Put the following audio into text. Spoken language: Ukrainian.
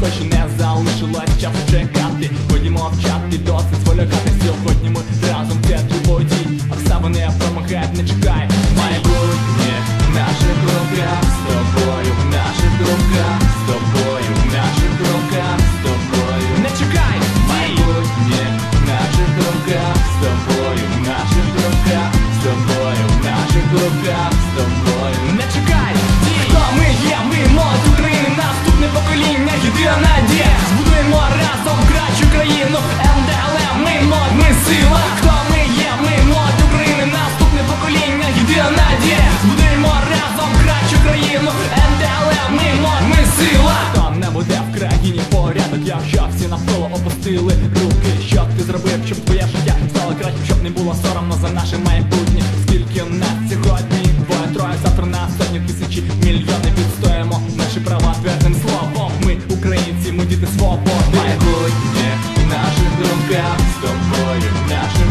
хоч не залишилось часу чекати Ходімо вчати, досить зволякати Сьогодні ми разом в театрі водій Обставини промагають, не чекай. Майбутнє в наших руках З тобою. В наших руках З тобою. В наших руках З тобою. Не чекай! Майбутнє в наших руках З тобою. В наших руках З тобою. В наших руках З тобою. Не чекай! разом кращу країну МДЛМ, ми мод, ми сила, хто ми є, ми мод України, наступне покоління, єдина надія будемо, разом кращу країну МДЛМ, ми мод, ми сила. Там не буде в країні порядок, якщо всі навколо опустили руки. Що ти зробив, щоб твоє життя стало краще, щоб не було соромно за наше майбутнє. майбутнє в наших думках з тобою, в нашим